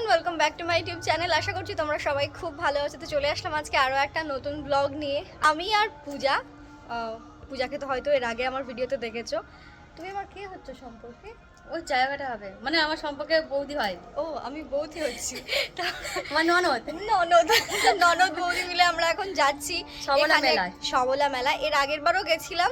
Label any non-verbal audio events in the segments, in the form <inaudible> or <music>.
Everyone welcome back to my YouTube channel আশা করছি তোমরা সবাই খুব ভালো আছো। তো চলে আসলাম আজকে আরও একটা নতুন ব্লগ নিয়ে। আমি আর পূজা পূজাকে তো হয়তো এর আগে আমার ভিডিওতে দেখেছ। তুমি আমার কে হচ্ছে সম্পর্কে? ওই জায়গাটা হবে। মানে আমার সম্পর্কে বৌদি হয়। ও আমি বৌদি হচ্ছি। আমার ননদ। ননদ ননদ বৌদি মিলে আমরা এখন যাচ্ছি। সবলা মেলায়। সবলা মেলা এর আগের বারও গেছিলাম।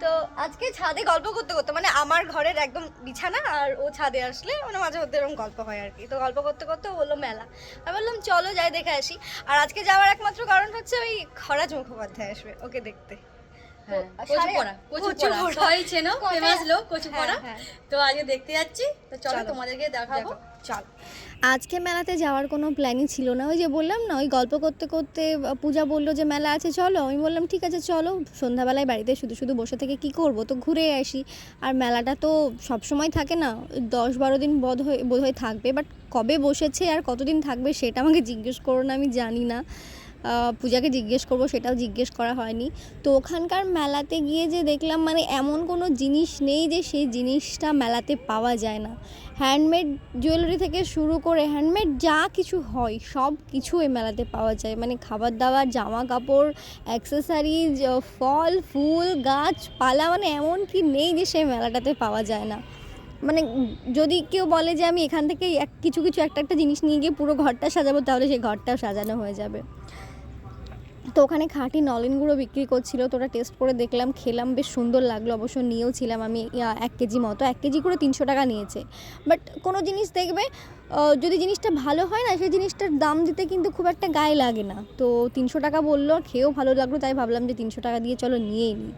তো আজকে ছাদে গল্প করতে করতে মানে আমার ঘরের একদম বিছানা আর ও ছাদে আসলে মানে মাঝে মধ্যে এরকম গল্প হয় আর কি। তো গল্প করতে করতে ও বলল মেলা। আমি বললাম, চলো যাই, দেখে আসি। আর আজকে যাওয়ার একমাত্র কারণ হচ্ছে ওই খরাজ মুখোপাধ্যায় আসবে, ওকে দেখতে। তো আজকে দেখতে যাচ্ছি তো চলো চলো। তোমাদেরকে দেখাবো চল। আজকে মেলাতে যাওয়ার কোনো প্ল্যানই ছিল না ওই যে বললাম না ওই গল্প করতে করতে পূজা বলল যে মেলা আছে চলো। আমি বললাম ঠিক আছে চলো। সন্ধ্যাবেলায় বাড়িতে শুধু শুধু বসে থেকে কি করব? তো ঘুরে আসি। আর মেলাটা তো সব সময় থাকে না দশ বারো দিন বোধ হয়ে বোধ হয় থাকবে। বাট কবে বসেছে আর কতদিন থাকবে সেটা আমাকে জিজ্ঞেস করো না আমি জানি না। পূজাকে জিজ্ঞেস করব, সেটাও জিজ্ঞেস করা হয়নি। তো ওখানকার মেলাতে গিয়ে যে দেখলাম মানে এমন কোনো জিনিস নেই যে সেই জিনিসটা মেলাতে পাওয়া যায় না। হ্যান্ডমেড জুয়েলারি থেকে শুরু করে হ্যান্ডমেড যা কিছু হয়, সব কিছু এই মেলাতে পাওয়া যায়। মানে খাবার দাবার জামা কাপড় অ্যাক্সেসারিজ ফল ফুল গাছপালা মানে এমন কি নেই যে সেই মেলাটাতে পাওয়া যায় না। মানে যদি কেউ বলে যে আমি এখান থেকে কিছু কিছু একটা একটা জিনিস নিয়ে গিয়ে পুরো ঘরটা সাজাবো, তাহলে সেই ঘরটাও সাজানো হয়ে যাবে। তো ওখানে খাঁটি নলেন গুঁড়ো বিক্রি করছিল, তো ওটা টেস্ট করে দেখলাম, খেলাম, বেশ সুন্দর লাগল, অবশ্য নিয়েও ছিলাম আমি এক কেজি মতো, এক কেজি করে তিনশো টাকা নিয়েছে। বাট কোনো জিনিস দেখবে যদি জিনিসটা ভালো হয় না, সেই জিনিসটার দাম দিতে কিন্তু খুব একটা গায়ে লাগে না। তো তিনশো টাকা বলল, খেয়েও ভালো লাগল, তাই ভাবলাম যে তিনশো টাকা দিয়ে চলো নিয়েই নিই।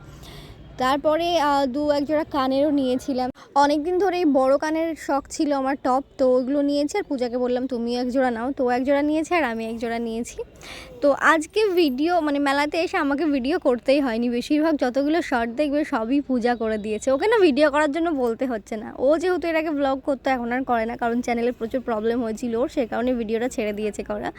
তারপরে দু এক জোড়া কানেরও নিয়েছিলাম। অনেক দিন ধরেই বড় কানের শখ ছিল আমার টপ তো ওইগুলো নিয়েছি, আর পূজাকে বললাম তুমি এক জোড়া নাও। তো এক জোড়া নিয়েছে, আর আমি এক জোড়া নিয়েছি। তো আজকে ভিডিও মানে মেলাতে এসে আমাকে ভিডিও করতেই হয়নি। বেশিরভাগ যতগুলো শর্ট দেখবে সবই পূজা করে দিয়েছে। ওকে না ভিডিও করার জন্য বলতে হচ্ছে না। ও যেহেতু এর আগে ব্লগ করতো, এখন আর করে না। কারণ চ্যানেলে প্রচুর প্রবলেম হয়েছিল ওর, সে কারণে ভিডিওটা ছেড়ে দিয়েছে করা।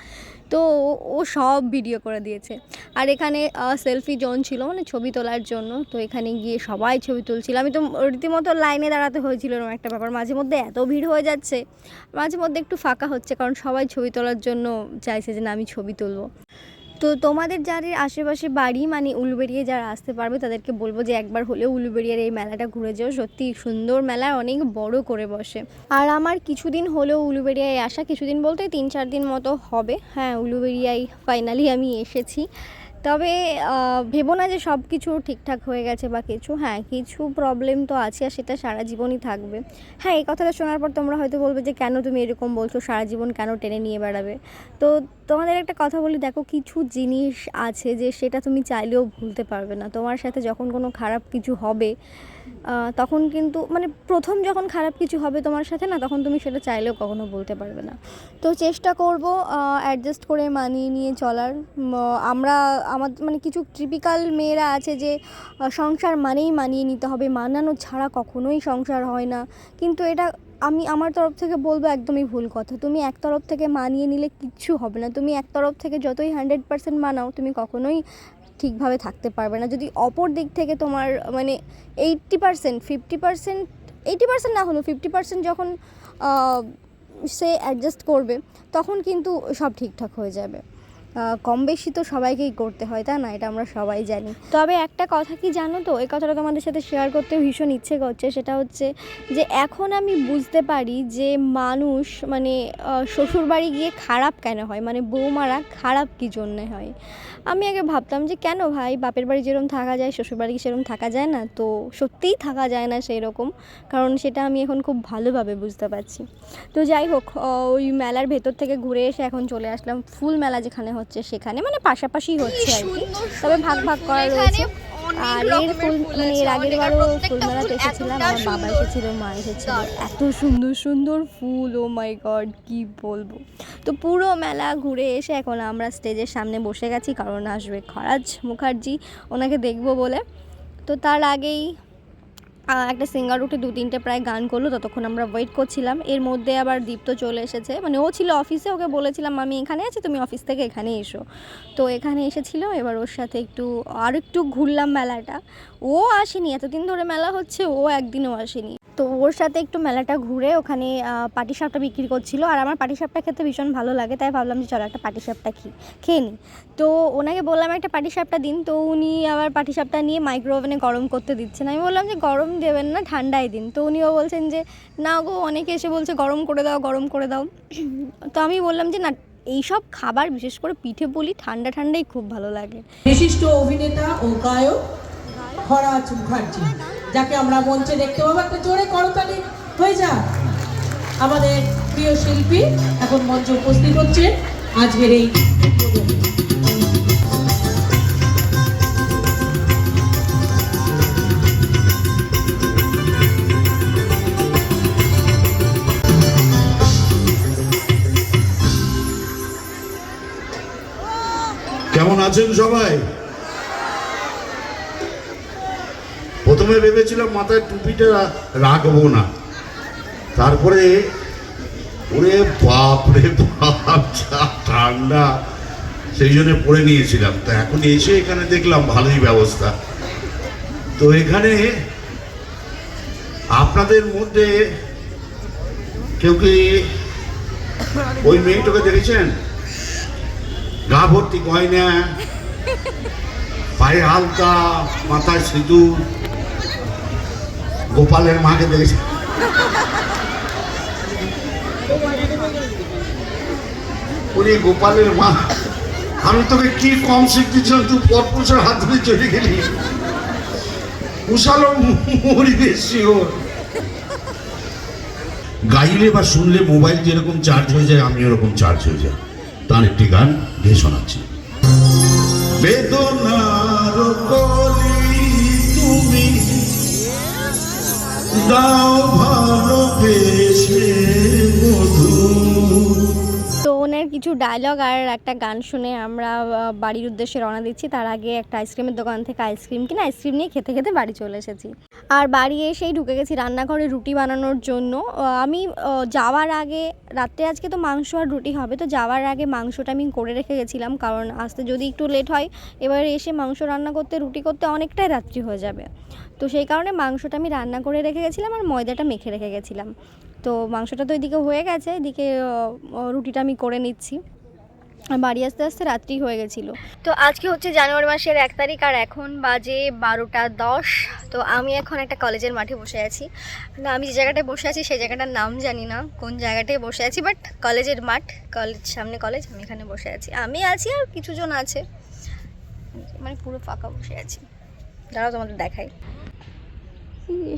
তো ও- সব ভিডিও করে দিয়েছে। আর এখানে সেলফি জোন ছিল মানে ছবি তোলার জন্য। তো এখানে গিয়ে সবাই ছবি তুলছিল। আমি তো রীতিমতো লাইনে দাঁড়াতে হয়েছিল এরকম একটা ব্যাপার। মাঝে মধ্যে এত ভিড় হয়ে যাচ্ছে। মাঝে মধ্যে একটু ফাঁকা হচ্ছে, কারণ সবাই ছবি তোলার জন্য চাইছে যে না, আমি ছবি তুলবো। তো তোমাদের যাদের আশেপাশে বাড়ি মানে উলুবেড়িয়ে যারা আসতে পারবে, তাদেরকে বলব যে একবার হলেও উলুবেড়িয়ার এই মেলাটা ঘুরে যাও। সত্যি সুন্দর মেলা, অনেক বড় করে বসে। আর আমার কিছুদিন হলেও উলুবেড়িয়ায় আসা, কিছুদিন বলতে তিন চার দিন মতো হবে। হ্যাঁ উলুবেড়িয়ায় ফাইনালি আমি এসেছি। তবে ভেবো না যে সব কিছু ঠিকঠাক হয়ে গেছে বা কিছু। হ্যাঁ কিছু প্রবলেম তো আছে আর সেটা সারা জীবনই থাকবে। হ্যাঁ এই কথাটা শোনার পর তোমরা হয়তো বলবে যে, কেন তুমি এরকম বলছো? সারা জীবন কেন টেনে নিয়ে বেড়াবে? তো তোমাদের একটা কথা বলি, দেখো কিছু জিনিস আছে যে, সেটা তুমি চাইলেও ভুলতে পারবে না। তোমার সাথে যখন কোনো খারাপ কিছু হবে তখন কিন্তু মানে প্রথম যখন খারাপ কিছু হবে তোমার সাথে না, তখন তুমি সেটা চাইলেও কখনো বলতে পারবে না। তো চেষ্টা করব অ্যাডজাস্ট করে মানিয়ে নিয়ে চলার। আমরা, আমার মানে কিছু টিপিক্যাল মেয়েরা আছে যে সংসার মানেই মানিয়ে নিতে হবে। মানানো ছাড়া কখনোই সংসার হয় না। কিন্তু এটা আমি আমার তরফ থেকে বলব একদমই ভুল কথা। তুমি এক তরফ থেকে মানিয়ে নিলে কিচ্ছু হবে না। তুমি এক তরফ থেকে যতই হান্ড্রেড পার্সেন্ট মানাও, তুমি কখনোই ঠিকভাবে থাকতে পারবে না। যদি অপর দিক থেকে তোমার মানে eighty percent fifty percent eighty percent না হলেও ফিফটি পার্সেন্ট যখন সে অ্যাডজাস্ট করবে, তখন কিন্তু সব ঠিকঠাক হয়ে যাবে। কম বেশি তো সবাইকেই করতে হয়, তাই না? এটা আমরা সবাই জানি। তবে একটা কথা কি জানো তো? এই কথাটা তোমাদের সাথে শেয়ার করতে ভীষণ ইচ্ছে করছে। সেটা হচ্ছে যে এখন আমি বুঝতে পারি যে মানুষ মানে শ্বশুরবাড়ি গিয়ে খারাপ কেন হয়? মানে বৌমারা খারাপ কী জন্যে হয়? আমি আগে ভাবতাম যে কেন ভাই? বাপের বাড়ি যেরকম থাকা যায়, শ্বশুরবাড়ি সেরকম থাকা যায় না? তো সত্যিই থাকা যায় না সেই রকম কারণ সেটা আমি এখন খুব ভালোভাবে বুঝতে পারছি। তো যাই হোক ওই মেলার ভেতর থেকে ঘুরে এসে এখন চলে আসলাম। ফুল মেলা যেখানে হচ্ছে সেখানে মানে পাশাপাশি হচ্ছে আর কি। তবে ভাগ ভাগ করা রয়েছে। আর এর ফুল মানে এর আগের বারও ফুল মেলাতে এসেছিলাম আমার বাবা এসেছিল মা এসেছিল। এত সুন্দর সুন্দর ফুল ও মাই গড কি বলব। তো পুরো মেলা ঘুরে এসে এখন আমরা স্টেজের সামনে বসে গেছি কারণ আসবে খরাজ মুখার্জি ওনাকে দেখব বলে। তো তার আগেই একটা সিঙ্গার উঠে দু তিনটে প্রায় গান করল, ততক্ষণ আমরা ওয়েট করছিলাম। এর মধ্যে আবার দীপ্ত চলে এসেছে। মানে ও ছিল অফিসে ওকে বলেছিলাম আমি এখানে আছি? তুমি অফিস থেকে এখানে এসো। তো এখানে এসেছিল, এবার ওর সাথে একটু আর একটু ঘুরলাম মেলাটা। ও আসেনি, এতদিন ধরে মেলা হচ্ছে, ও একদিনও আসেনি। তো ওর সাথে একটু মেলাটা ঘুরে ওখানে পাটিসাপটা বিক্রি করছিল। আর আমার পাটিসাপটা খেতে ভীষণ ভালো লাগে, তাই ভাবলাম যে চলো একটা পাটিসাপটা খি, খেয়ে নিই তো ওনাকে বললাম, একটা পাটিসাপটা দিন। তো উনি আবার পাটিসাপটা নিয়ে মাইক্রো ওভেনে গরম করতে দিচ্ছেন। আমি বললাম যে, গরম দেবেন না ঠান্ডায় দিন। তো উনিও বলছেন যে, না গো, অনেকে এসে বলছে গরম করে দাও, গরম করে দাও। <clears throat> তো আমি বললাম যে, না, এইসব খাবার, বিশেষ করে পিঠে পুলি, ঠান্ডা ঠান্ডাই খুব ভালো লাগে। বিশিষ্ট অভিনেতা ও গায়ক খরাজ মুখার্জি। যাকে আমরা মঞ্চে দেখতে পাবো, একটা জোরে করতালি। হয়ে যা। আমাদের প্রিয় শিল্পী এখন মঞ্চে উপস্থিত হচ্ছেন আজকের এই কেমন আছেন সবাই? প্রথমে ভেবেছিলাম মাথায় টুপিটা রাখব না। তারপরে ওরে বাপ রে বাপ, যা ঠান্ডা। সেই জন্য পরে নিয়েছিলাম। তো এখন এসে এখানে দেখলাম ভালোই ব্যবস্থা। তো এখানে আপনাদের মধ্যে কেউ কি ওই মেয়েটাকে দেখেছেন? গা ভর্তি গয়না, পায়ে হালকা, মাথায় সিঁদুর। গোপালের মাকে দেখেছে। উনি গোপালের মা। আমি তোকে কি কম শিখতেছিলাম তুই পরপুষের হাত ধরে চলে গেলি? উষালো মরিবে শিওর। গাইলে বা শুনলে মোবাইল যেরকম চার্জ হয়ে যায় আমি ওরকম চার্জ হয়ে যায়। তার একটি গান, গেয়ে শোনাচ্ছি। বেদনার দাও ভালোবেসে মধু। তো ওনার কিছু ডায়লগ আর একটা গান শুনে আমরা বাড়ির উদ্দেশ্যে রওনা দিচ্ছি। তার আগে একটা আইসক্রিমের দোকান থেকে আইসক্রিম কিনে আইসক্রিম নিয়ে খেতে খেতে বাড়ি চলে এসেছি। আর বাড়ি এসেই ঢুকে গেছি রান্নাঘরে রুটি বানানোর জন্য। আমি যাওয়ার আগে, রাত্রে আজকে তো মাংস আর রুটি হবে, তো যাওয়ার আগে মাংসটা আমি করে রেখে গেছিলাম। কারণ আসতে যদি একটু লেট হয়, এবার এসে মাংস রান্না করতে, রুটি করতে অনেকটাই রাত্রি হয়ে যাবে। তো সেই কারণে মাংসটা আমি রান্না করে রেখে গেছিলাম আর ময়দাটা মেখে রেখে গেছিলাম। তো মাংসটা তো এদিকে হয়ে গেছে, এদিকে রুটিটা আমি করে নিচ্ছি। বাড়ি আসতে আসতে রাত্রি হয়ে গেছিল। তো আজকে হচ্ছে জানুয়ারি মাসের এক তারিখ আর এখন বাজে বারোটা দশ। তো আমি এখন একটা কলেজের মাঠে বসে আছি। না, আমি যে জায়গাটায় বসে আছি সেই জায়গাটার নাম জানি না, কোন জায়গাটায় বসে আছি, বাট কলেজের মাঠ, কলেজ, সামনে কলেজ, আমি এখানে বসে আছি। আমি আছি আর কিছুজন আছে। মানে পুরো ফাঁকা বসে আছি। দাঁড়াও তোমাদের দেখাই।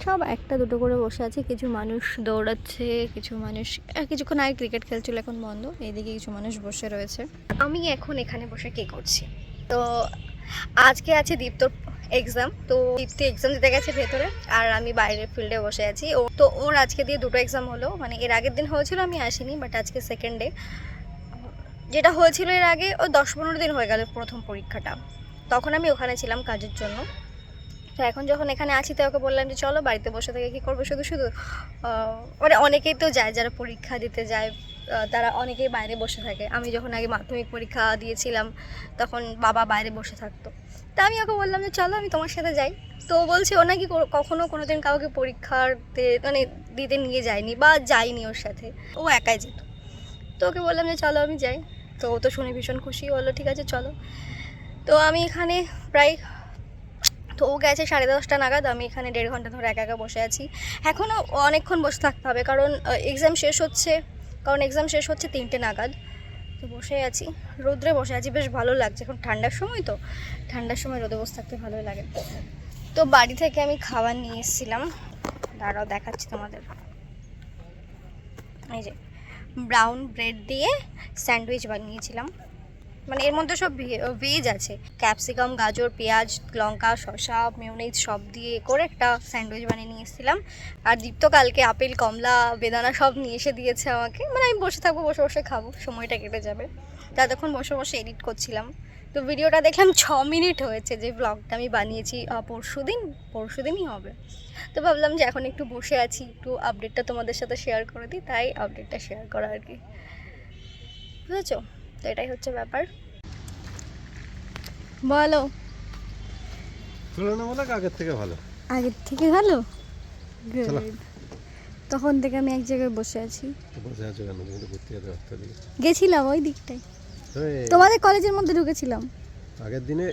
সব একটা দুটো করে বসে আছে। কিছু মানুষ দৌড়াচ্ছে, কিছু মানুষ কিছুক্ষণ আগে ক্রিকেট খেলছিল, এখন বন্ধ। এইদিকে কিছু মানুষ বসে রয়েছে। আমি এখন এখানে বসে কী করছি? তো আজকে আছে দীপ্তর এক্সাম তো দীপ্তি এক্সাম দিতে গেছে ভেতরে, আর আমি বাইরের ফিল্ডে বসে আছি। ও, তো ওর আজকে দিয়ে দুটো এক্সাম হলো। মানে এর আগের দিন হয়েছিল, আমি আসিনি বাট আজকে সেকেন্ড ডে যেটা হয়েছিল এর আগে, ও দশ পনেরো দিন হয়ে গেল প্রথম পরীক্ষাটা। তখন আমি ওখানে ছিলাম কাজের জন্য। তো এখন যখন এখানে আছি, তো ওকে বললাম যে, চলো বাড়িতে বসে থেকে কী করব? শুধু শুধু মানে অনেকেই তো যায়, যারা পরীক্ষা দিতে যায় তারা অনেকেই বাইরে বসে থাকে। আমি যখন আগে মাধ্যমিক পরীক্ষা দিয়েছিলাম, তখন বাবা বাইরে বসে থাকতো। তা আমি ওকে বললাম যে, চলো, আমি তোমার সাথে যাই। তো বলছে, ও নাকি কখনো কোনো দিন কাউকে পরীক্ষার মানে দিতে নিয়ে যায়নি বা যায়নি ওর সাথে। ও একাই যেত। তো ওকে বললাম যে, চলো, আমি যাই। তো ও তো শুনে ভীষণ খুশি। হলো ঠিক আছে, চলো। তো আমি এখানে প্রায় তো ও গেছে সাড়ে দশটা নাগাদ, আমি এখানে দেড় ঘণ্টা ধরে একা একা বসে আছি। এখনও অনেকক্ষণ বসে থাকতে হবে, কারণ এক্সাম শেষ হচ্ছে, কারণ এক্সাম শেষ হচ্ছে তিনটে নাগাদ। তো বসে আছি, রোদ্রে বসে আছি, বেশ ভালো লাগছে। এখন ঠান্ডার সময় তো, ঠান্ডার সময় রোদে বসে থাকতে ভালোই লাগে। তো বাড়ি থেকে আমি খাবার নিয়ে এসেছিলাম, দাঁড়াও দেখাচ্ছি তোমাদের। এই যে ব্রাউন ব্রেড দিয়ে স্যান্ডউইচ বানিয়েছিলাম। মানে এর মধ্যে সব ভেজ আছে। ক্যাপসিকাম গাজর, পেঁয়াজ, লঙ্কা, শসা মেয়োনিজ সব দিয়ে করে একটা স্যান্ডউইচ বানিয়ে নিয়ে এসেছিলাম। আর দীপ্ত কালকে আপেল, কমলা, বেদানা সব নিয়ে এসে দিয়েছে আমাকে। মানে আমি বসে থাকব, বসে বসে খাব, সময়টা কেটে যাবে। ততক্ষণ বসে বসে এডিট করছিলাম। তো ভিডিওটা দেখলাম ছ মিনিট হয়েছে যে ব্লগটা আমি বানিয়েছি পরশু দিন পরশু দিনই হবে। তো ভাবলাম যে এখন একটু বসে আছি, একটু আপডেটটা তোমাদের সাথে শেয়ার করে দিই, তাই আপডেটটা শেয়ার করা আর কি। বুঝেছ? তো এটাই হচ্ছে ব্যাপার। বলো। তুলনামূলক আগের থেকে ভালো। আগের থেকে ভালো? তখন থেকে আমি এক জায়গায় বসে আছি। বসে আছো কেন? তুমি তো ঘুরতে যেতে দিকে গেছিলাম ওই দিকটায়। তোমাদের কলেজের মধ্যে ঢুকেছিলাম। আগের দিনে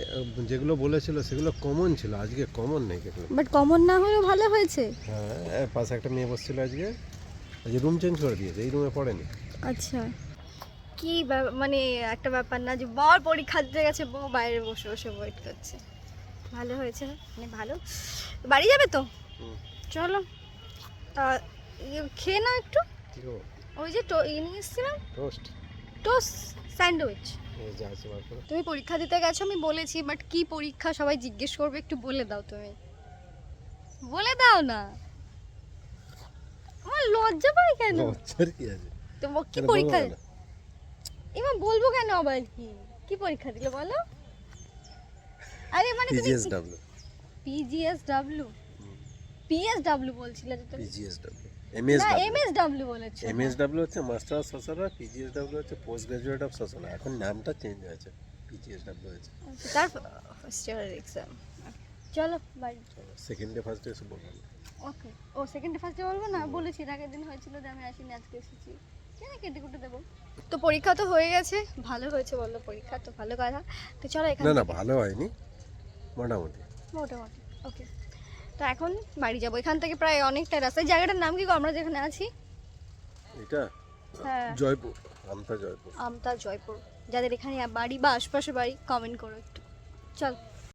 যেগুলো বলেছিল সেগুলো কমন ছিল আজকে কমন নেই কেন? বাট কমন না হলেও ভালো হয়েছে। হ্যাঁ পাশে একটা মেয়ে বসছিল আজকে। আজকে রুম চেঞ্জ করে দিয়েছে এই রুমে পড়েনি। আচ্ছা। কি মানে একটা ব্যাপার না যে বর পরীক্ষা দিতে গেছে বউ বাইরে বসে বসে ওয়েট করছে। ভালো হয়েছে মানে ভালো। বাড়ি যাবে তো? চলো। তা ইয়ে খেয়ে নাও একটু। ওই যে ইয়ে নিয়ে এসেছিলাম। টোস্ট টোস্ট স্যান্ডউইচ তুমি পরীক্ষা দিতে গেছো আমি বলেছি বাট কি পরীক্ষা সবাই জিজ্ঞেস করবে একটু বলে দাও তুমি। বলে দাও না। আমার লজ্জা পাই কেন? লজ্জার কি পরীক্ষা এবার বলব কেন আবার কি? কি পরীক্ষা দিলে বলো? আরে মানে তুমি পিজিএসডব্লিউ পিজিএসডব্লিউ পিএসডব্লিউ বলছিলে যে তুমি পিজিএসডব্লিউ এমএসডব্লিউ এমএসডব্লিউ বলেছ। এমএসডব্লিউ হচ্ছে master of social work PGSW হচ্ছে পোস্ট গ্রাজুয়েট অফ সোশ্যাল এখন নামটা চেঞ্জ হয়েছে পিজিএসডব্লিউ হয়েছে। তার ফার্স্ট ইয়ারের এক্সাম চলো বাড়ি সেকেন্ড ডে ফার্স্ট ডে এসে বললাম ওকে ও সেকেন্ডে ফার্স্টে বলব? না বলেছি আগের দিন হয়েছিল যে আমি আসিনি আজকে এসেছি। কেটে কুটে দেবো। তো পরীক্ষা তো হয়ে গেছে। ভালো হয়েছে বলল পরীক্ষা তো ভালো কথা। তো চলো এখানে না না ভালো হয়নি। মোটামুটি। মোটামুটি ওকে। তো এখন বাড়ি যাব। এখান থেকে প্রায় অনেকটা রাস্তা। এই জায়গাটার নাম কি গো? আমরা যেখানে আছি? এটা? হ্যাঁ। জয়পুর আমতা জয়পুর। আমতা জয়পুর। যাদের এখানে বাড়ি বা আশপাশে বাড়ি কমেন্ট করো একটু। চল।